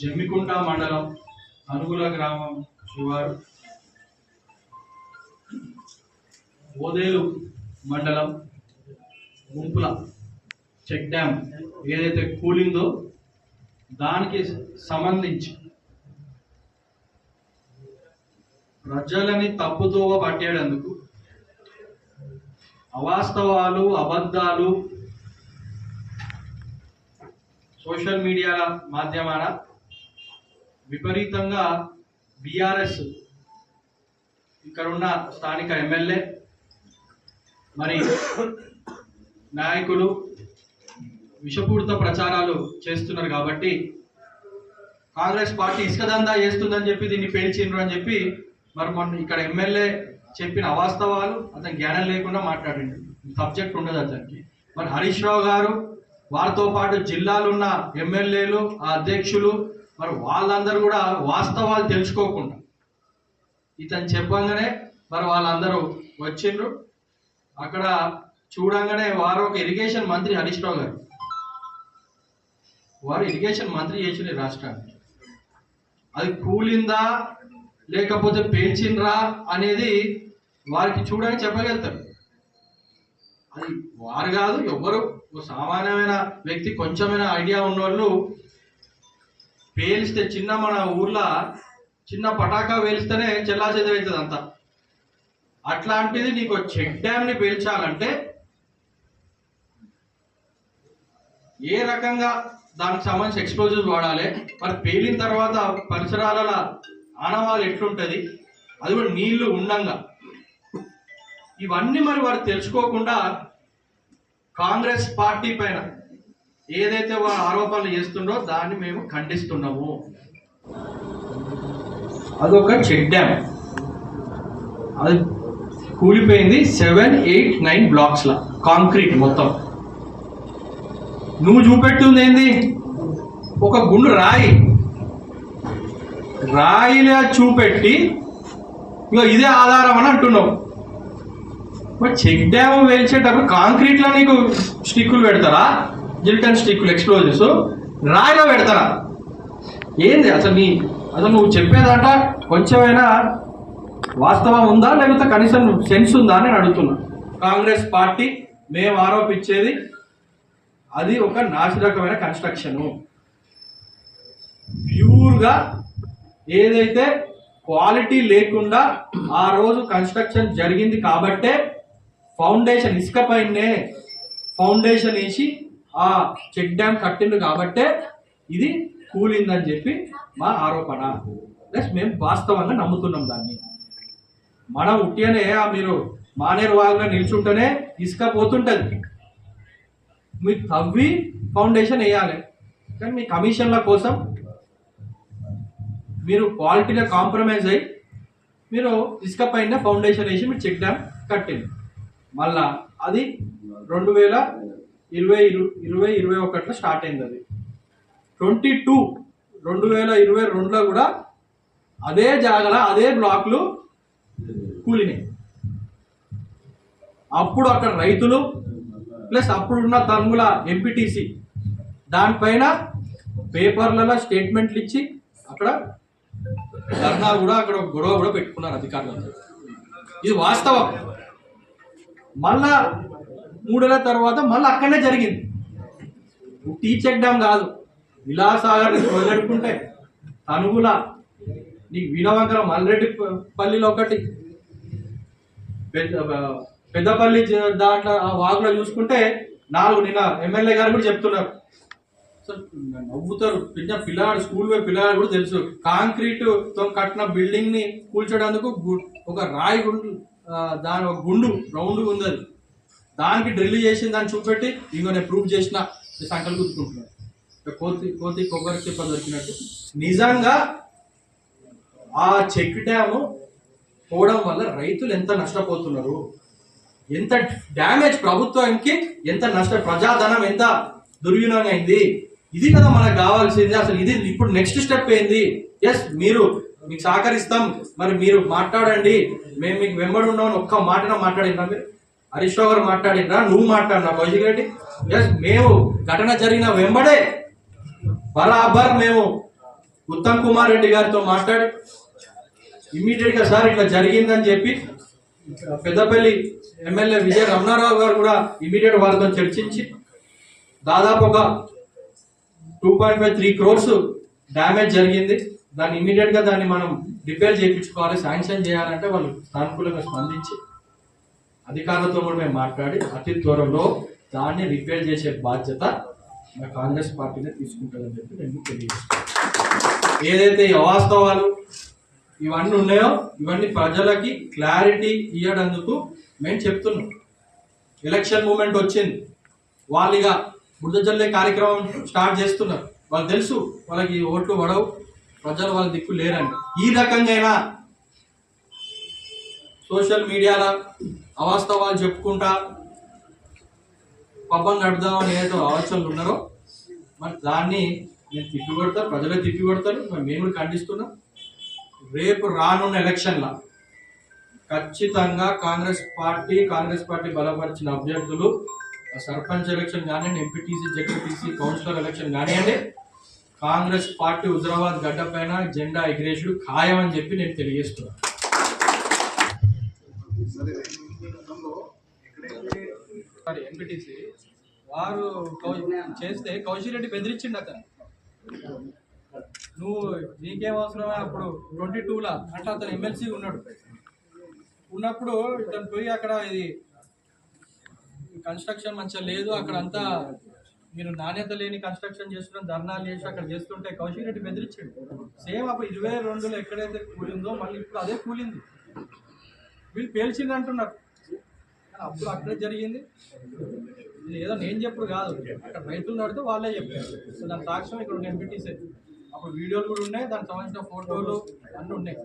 జమ్మికుంట మండలం అనుగుల గ్రామం శివారు. ఓదేలు మండలం గుంపుల చెక్ డ్యామ్ ఏదైతే కూలిందో దానికి సంబంధించి ప్రజలని తప్పుతోవ పట్టేటందుకు అవాస్తవాలు అబద్ధాలు సోషల్ మీడియా మాధ్యమాన విపరీతంగా బీఆర్ఎస్ ఇక్కడ ఉన్న స్థానిక ఎమ్మెల్యే మరి నాయకులు విషపూరిత ప్రచారాలు చేస్తున్నారు కాబట్టి కాంగ్రెస్ పార్టీ ఇసుక దందా చేస్తుందని చెప్పి దీన్ని పేల్చిండ్రు అని చెప్పి మరి మొన్న ఇక్కడ ఎమ్మెల్యే చెప్పిన అవాస్తవాలు అతను జ్ఞానం లేకుండా మాట్లాడండి సబ్జెక్ట్ ఉండదు అతనికి. మరి హరీష్ రావు గారు వారితో పాటు జిల్లాలున్న ఎమ్మెల్యేలు ఆ అధ్యక్షులు మరి వాళ్ళందరూ కూడా వాస్తవాలు తెలుసుకోకుండా. ఇతను చెప్పంగానే మరి వాళ్ళందరూ వచ్చిండ్రు. అక్కడ చూడంగానే వారు ఒక ఇరిగేషన్ మంత్రి హరీష్ రావు గారు. వారు ఇరిగేషన్ మంత్రి చేసిన రాష్ట్రానికి. అది కూలిందా లేకపోతే పేల్చిండ్రా అనేది వారికి చూడని చెప్పగలుగుతారు. అది వారు కాదు ఎవ్వరు సామాన్యమైన వ్యక్తి కొంచెమైనా ఐడియా ఉన్నోళ్ళు పేలిస్తే చిన్న మన ఊర్లో చిన్న పటాకా పేలిస్తేనే చెల్లా చెదవుతుంది అంతా. అట్లాంటిది నీకు చెక్ డ్యామ్ని పేల్చాలంటే ఏ రకంగా దానికి సంబంధించి ఎక్స్ప్లోజివ్స్ వాడాలి మరి పేలిన తర్వాత పరిసరాల ఆనవాళ్ళు ఎట్లుంటుంది అది కూడా నీళ్ళు ఉండంగా. ఇవన్నీ మరి వారు తెలుసుకోకుండా కాంగ్రెస్ పార్టీ పైన ఏదైతే వారు ఆరోపణలు చేస్తుండో దాన్ని మేము ఖండిస్తున్నాము. అదొక చెక్ డ్యామ్. అది కూలిపోయింది సెవెన్ ఎయిట్ నైన్ బ్లాక్స్లా కాంక్రీట్ మొత్తం. నువ్వు చూపెట్టుంది ఏంది? ఒక గుండు రాయి. రాయిలా చూపెట్టి ఇగో ఇదే ఆధారం అని అంటున్నావు. మరి చెక్ డ్యామ్ వేల్చేటప్పుడు కాంక్రీట్లో నీకు స్టిక్కులు పెడతారా? జిల్టన్ స్టిక్లు ఎక్స్ప్లోజివ్స్ రాయిలో పెడతారా? ఏంది? అసలు నీ అసలు నువ్వు చెప్పేదాట? కొంచెమైనా వాస్తవం ఉందా? లేకపోతే కనీసం సెన్స్ ఉందా అని నేను అడుగుతున్నా. కాంగ్రెస్ పార్టీ మేము ఆరోపించేది అది ఒక నాసిరకమైన కన్స్ట్రక్షను ప్యూర్గా ఏదైతే క్వాలిటీ లేకుండా ఆ రోజు కన్స్ట్రక్షన్ జరిగింది కాబట్టే ఫౌండేషన్ ఇసుక పైనే ఫౌండేషన్ వేసి ఆ చెక్ డ్యామ్ కట్టిండు కాబట్టే ఇది కూలిందని చెప్పి మా ఆరోపణ. ప్లస్ మేము వాస్తవంగా నమ్ముతున్నాం దాన్ని. మనం ఉట్టిగానే ఆ మీరు మానేరు వాగులో నిల్చుంటేనే ఇసుక పోతుంటుంది. మీరు తవ్వి ఫౌండేషన్ వేయాలి. కానీ మీ కమిషన్ల కోసం మీరు క్వాలిటీలో కాంప్రమైజ్ అయ్యి మీరు ఇసుక పైన ఫౌండేషన్ వేసి మీరు చెక్ డ్యామ్ కట్టింది మళ్ళా అది రెండు వేల ఇరవై ఇరవై ఇరవై ఒకటిలో స్టార్ట్ అయింది అది. ట్వంటీ టూ రెండు వేల ఇరవై రెండులో కూడా అదే జాగల అదే బ్లాక్లు కూలినాయి. అప్పుడు అక్కడ రైతులు ప్లస్ అప్పుడున్న తన్ముల ఎంపీటీసీ దానిపైన పేపర్లలో స్టేట్మెంట్లు ఇచ్చి అక్కడ ధర్నా కూడా అక్కడ ఒక గొడవ కూడా పెట్టుకున్నారు అధికారులు ఇది వాస్తవం. మళ్ళా మూడేళ్ళ తర్వాత మళ్ళీ అక్కడనే జరిగింది. టీ చెక్ డ్యామ్ కాదు విలాసాగర్ నుంచి తనుగుల నీకు వీణవంకర మల్రెడ్డి పల్లిలో ఒకటి. పెద్ద పెద్దపల్లి దాంట్లో ఆ వాగులో చూసుకుంటే నాలుగు నిన్న ఎమ్మెల్యే గారు కూడా చెప్తున్నారు. నవ్వుతారు. పిల్ల పిల్లాడు స్కూల్ పోయి పిల్లగాడు కూడా తెలుసు. కాంక్రీట్తో కట్టిన బిల్డింగ్ని కూల్చడానికి గు- ఒక రాయి గుండు దాని ఒక గుండు రౌండ్ ఉంది అది దానికి డ్రిల్ చేసి దాన్ని చూపెట్టి ఇంకో నేను ప్రూవ్ చేసిన ఈ సంకలు గుర్తుకుంటున్నాను కోతి కోతి కొబ్బరి చెప్ప దొరికినట్టు. నిజంగా ఆ చెక్ డ్యాము పోవడం వల్ల రైతులు ఎంత నష్టపోతున్నారు? ఎంత డ్యామేజ్ ప్రభుత్వానికి ఎంత నష్ట ప్రజాధనం ఎంత దుర్వినియోగం అయింది ఇది కదా మనకు కావాల్సింది. అసలు ఇది ఇప్పుడు నెక్స్ట్ స్టెప్ ఏంది? ఎస్ మీరు మీకు సహకరిస్తాం. మరి మీరు మాట్లాడండి. మేము మీకు వెంబడి ఉన్నామని ఒక్క మాటన మాట్లాడినా మీరు? హరీష్ గారు మాట్లాడినరా నువ్వు మాట్లాడినా కౌశిక్ రెడ్డి? ఎస్ మేము ఘటన జరిగిన వెంబడే బరాబర్ మేము ఉత్తమ్ కుమార్ రెడ్డి గారితో మాట్లాడి ఇమ్మీడియట్గా సార్ ఇట్లా జరిగిందని చెప్పి పెద్దపల్లి ఎమ్మెల్యే విజయ రమణారావు గారు కూడా ఇమీడియట్ వారితో చర్చించి దాదాపు ఒక two point five three crores damage జరిగింది. దాన్ని ఇమీడియట్గా దాన్ని మనం రిపేర్ చేయించుకోవాలి శాంక్షన్ చేయాలంటే వాళ్ళు సానుకూలంగా స్పందించి అధికారులతో కూడా మేము మాట్లాడి అతి త్వరలో దాన్ని రిపేర్ చేసే బాధ్యత మా కాంగ్రెస్ పార్టీనే తీసుకుంటుందని చెప్పి నేను తెలియజేస్తాను ఏదైతే ఈ అవాస్తవాలు ఇవన్నీ ఉన్నాయో ఇవన్నీ ప్రజలకి క్లారిటీ ఇవ్వడందుకు మేము చెప్తున్నాం. ఎలక్షన్ మూమెంట్ వచ్చింది. వాళ్ళు ఇక బురద జల్లే కార్యక్రమం స్టార్ట్ చేస్తున్నారు. వాళ్ళు తెలుసు వాళ్ళకి ఓట్లు పడవు. ప్రజలు వాళ్ళ దిక్కు లేరండి. ఈ రకంగా సోషల్ మీడియాలో అవాస్తవాలు చెప్పుకుంటా పబ్బం నడుపుదామని ఏదో ఆలోచనలు ఉన్నారో మరి దాన్ని నేను తిప్పి కొడతాను ప్రజలే తిప్పి కొడతారు మరి మేము కూడా ఖండిస్తున్నాం. రేపు రానున్న ఎలక్షన్లో ఖచ్చితంగా కాంగ్రెస్ పార్టీ కాంగ్రెస్ పార్టీ బలపరిచిన అభ్యర్థులు సర్పంచ్ ఎలక్షన్ కానివ్వండి ఎంపీటీసీ జెడ్పీటీసీ కౌన్సిలర్ ఎలక్షన్ కానివ్వండి కాంగ్రెస్ పార్టీ హుజరాబాద్ గడ్డ పైన జెండా ఎగిరేసుడు ఖాయం అని చెప్పి నేను తెలియజేస్తున్నాను. మరి ఎంపీటీసీ వారు చేస్తే కౌశిక్ రెడ్డి బెదిరించిండు అతను. నువ్వు నీకేం అవసరమా అప్పుడు? ట్వంటీ టూలో అంటే అతను ఎమ్మెల్సీ ఉన్నాడు. ఉన్నప్పుడు ఇతను పోయి అక్కడ ఇది కన్స్ట్రక్షన్ మంచిగా లేదు అక్కడ అంతా మీరు నాణ్యత లేని కన్స్ట్రక్షన్ చేసుకుని ధర్నాలు చేసి అక్కడ చేస్తుంటే కౌశిక్ రెడ్డి బెదిరించాడు సేమ్ అప్పుడు ఇరవై రెండులో ఎక్కడైతే కూలిందో మళ్ళీ ఇప్పుడు అదే కూలింది. వీళ్ళు పేల్చింది అంటున్నారు అప్పుడు అక్కడే జరిగింది. ఇది ఏదో నేను చెప్పుడు కాదు. అక్కడ రైతులు నడితే వాళ్ళే చెప్పారు. సో దాని సాక్ష్యం ఇక్కడ ఎంపీటీసీ అప్పుడు వీడియోలు కూడా ఉన్నాయి దానికి సంబంధించిన ఫోటోలు అన్నీ ఉన్నాయి.